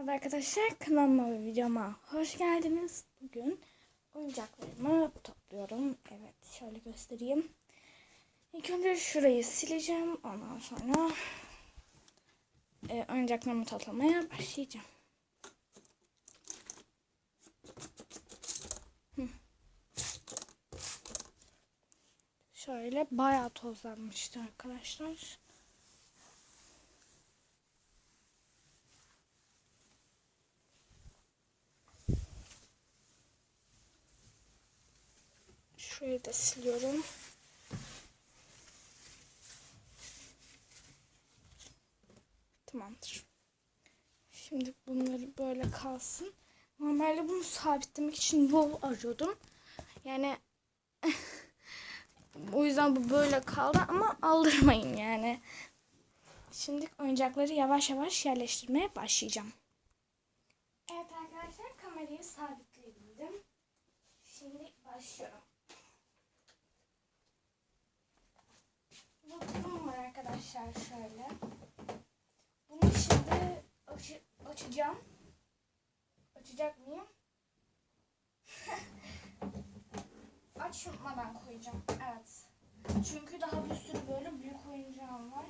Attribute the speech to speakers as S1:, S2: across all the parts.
S1: Merhaba arkadaşlar kanalıma ve videoma hoş geldiniz. Bugün oyuncaklarımı topluyorum. Evet şöyle göstereyim. İlk önce şurayı sileceğim. Ondan sonra e, oyuncaklarımı toplamaya başlayacağım. Şöyle bayağı tozlanmıştı arkadaşlar. Şurayı da siliyorum. Tamamdır. Şimdi bunları böyle kalsın. Normalde bunu sabitlemek için yol arıyordum. Yani o yüzden bu böyle kaldı ama aldırmayın yani. Şimdi oyuncakları yavaş yavaş yerleştirmeye başlayacağım. Evet arkadaşlar kamerayı sabitleyebildim. Şimdi başlıyorum. Bu kutum var arkadaşlar şöyle. Bunu şimdi açı- açacağım. Açacak mıyım? Açmadan koyacağım. Evet. Çünkü daha bir sürü böyle büyük oyuncağım var.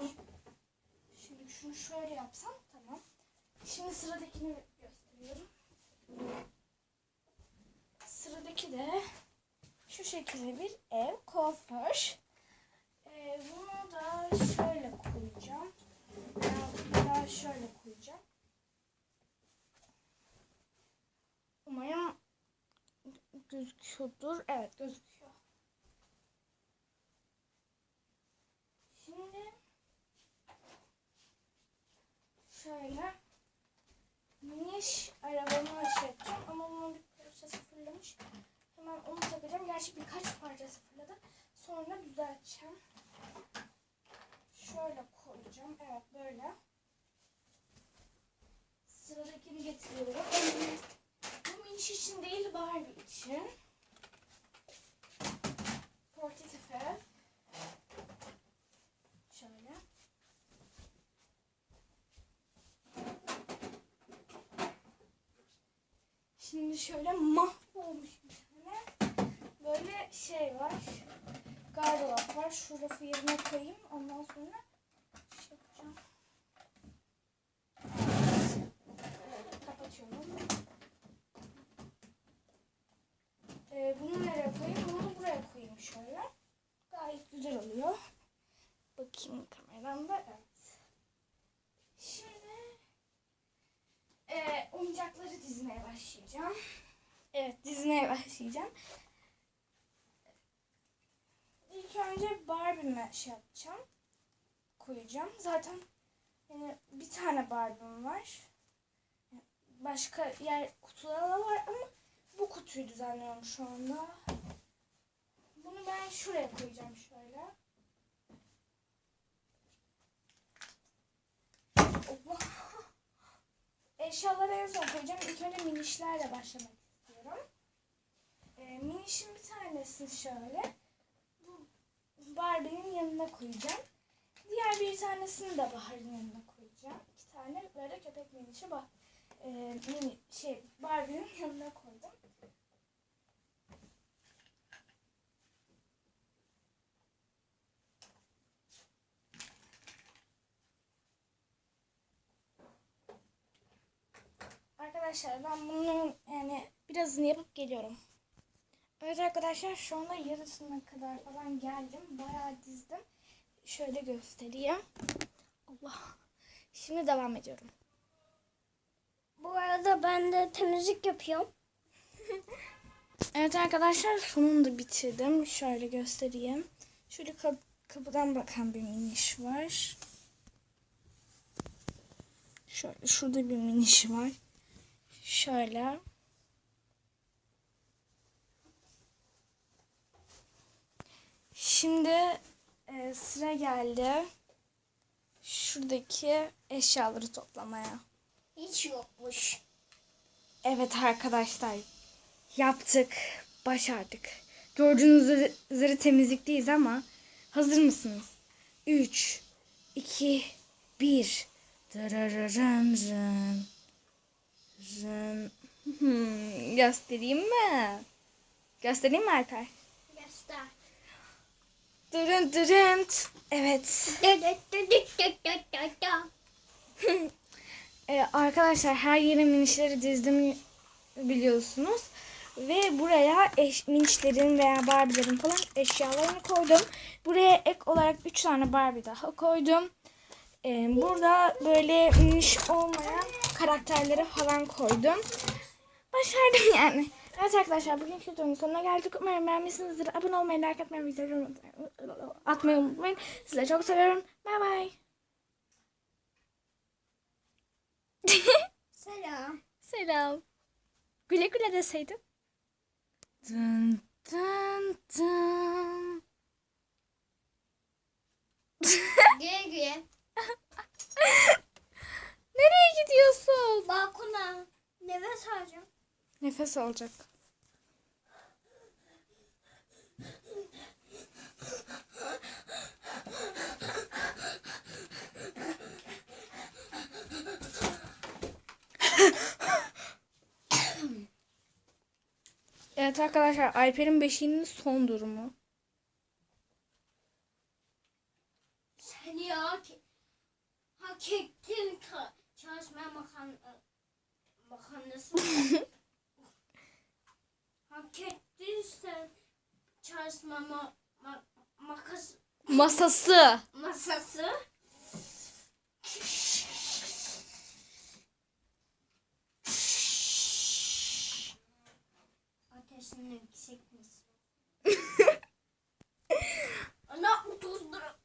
S1: Şimdi şunu şöyle yapsam tamam. Şimdi sıradakini gösteriyorum. Sıradaki de şu şekilde bir ev kuaför. Ee, bunu da şöyle şöyle koyacağım. Umarım gözüküyordur. Evet gözüküyor. Şimdi şöyle miniş arabamı açacağım ama bunun bir parçası fırlamış. Hemen onu takacağım. Gerçi birkaç parçası fırladı. Sonra düzelteceğim. Şöyle koyacağım. Evet böyle. Sıradakini getiriyorum. Bu miniş için değil Barbie için. Portatife. Şöyle. Şimdi şöyle mahvolmuş bir tane. Böyle şey var. Gardırop var. Şu rafı yerine koyayım. Ondan sonra şey yapacağım. Evet. Kapatıyorum. Ee, bunu nereye koyayım? Bunu da buraya koyayım şöyle. Gayet güzel oluyor. Bakayım kameramda. Evet. Şimdi e, oyuncakları dizmeye başlayacağım. Evet dizmeye başlayacağım. İlk önce Barbie'me şey yapacağım. Koyacağım. Zaten yani bir tane Barbie'm var. Başka yer kutuları da var ama kutuyu düzenliyorum şu anda. Bunu ben şuraya koyacağım şöyle. Allah. Eşyaları en son koyacağım. İlk önce minişlerle başlamak istiyorum. Ee, minişin bir tanesini şöyle bu Barbie'nin yanına koyacağım. Diğer bir tanesini de Bahar'ın yanına koyacağım. İki tane böyle köpek minişi bak e, mini şey Barbie'nin yanına koydum. Arkadaşlar ben bunun yani birazını yapıp geliyorum. Evet arkadaşlar şu anda yarısına kadar falan geldim. Bayağı dizdim. Şöyle göstereyim. Allah. Şimdi devam ediyorum.
S2: Bu arada ben de temizlik yapıyorum.
S1: Evet arkadaşlar sonunda bitirdim. Şöyle göstereyim. Şöyle kap- kapıdan bakan bir miniş var. Şöyle şurada bir miniş var. Şöyle. Şimdi e, sıra geldi. Şuradaki eşyaları toplamaya.
S2: Hiç yokmuş.
S1: Evet arkadaşlar yaptık, başardık. Gördüğünüz üzere temizlikteyiz ama hazır mısınız? 3, 2, 1. Dırırırın rın. Göstereyim mi? Göstereyim mi Alper?
S2: Göster.
S1: Durun durun. Evet. Ee, arkadaşlar her yere minişleri dizdim biliyorsunuz. Ve buraya eş, minişlerin veya Barbie'lerin falan eşyalarını koydum. Buraya ek olarak 3 tane Barbie daha koydum. Ee, burada böyle miniş olmayan karakterleri falan koydum. Başardım yani. Evet arkadaşlar bugünkü videonun sonuna geldik. Umarım beğenmişsinizdir. Abone olmayı, like atmayı, videoları atmayı unutmayın. Sizleri çok seviyorum. Bay bay.
S2: Selam.
S1: Selam. Güle güle deseydin. Dın dın dın.
S2: Güle güle.
S1: Nereye gidiyorsun?
S2: Balkona. Nefes alacağım.
S1: Nefes alacak. Evet arkadaşlar Alper'in beşiğinin son durumu.
S2: Sen ya hak ettin çalışma makan makarnası. hak ettin sen çalışma ma, ma, makas
S1: Masası.
S2: masası. Ateşin yüksek misin? Ana otuz lira.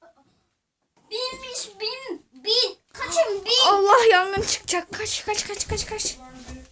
S2: Binmiş bin bin. Kaçın bin.
S1: Allah yangın çıkacak. Kaç kaç kaç kaç kaç.